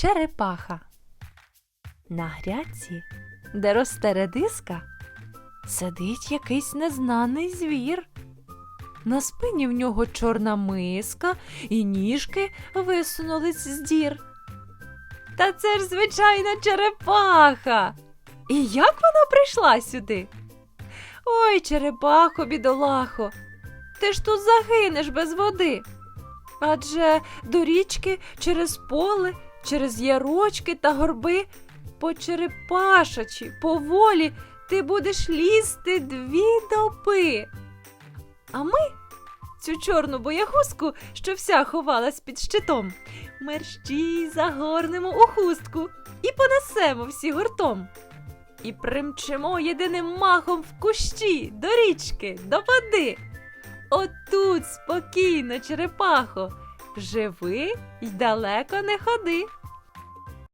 Черепаха. На грядці, де росте редиска, сидить якийсь незнаний звір. На спині в нього чорна миска, і ніжки висунулись з дір. Та це ж звичайна черепаха. І як вона прийшла сюди? Ой, черепахо, бідолахо, ти ж тут загинеш без води. Адже до річки через поле, через ярочки та горби, по черепашачі, поволі ти будеш лізти дві доби. А ми цю чорну боягузку, що вся ховалась під щитом, мерщій загорнемо у хустку і понесемо всі гуртом. І примчимо єдиним махом в кущі до річки, до води. Отут спокійно, черепахо, живи й далеко не ходи.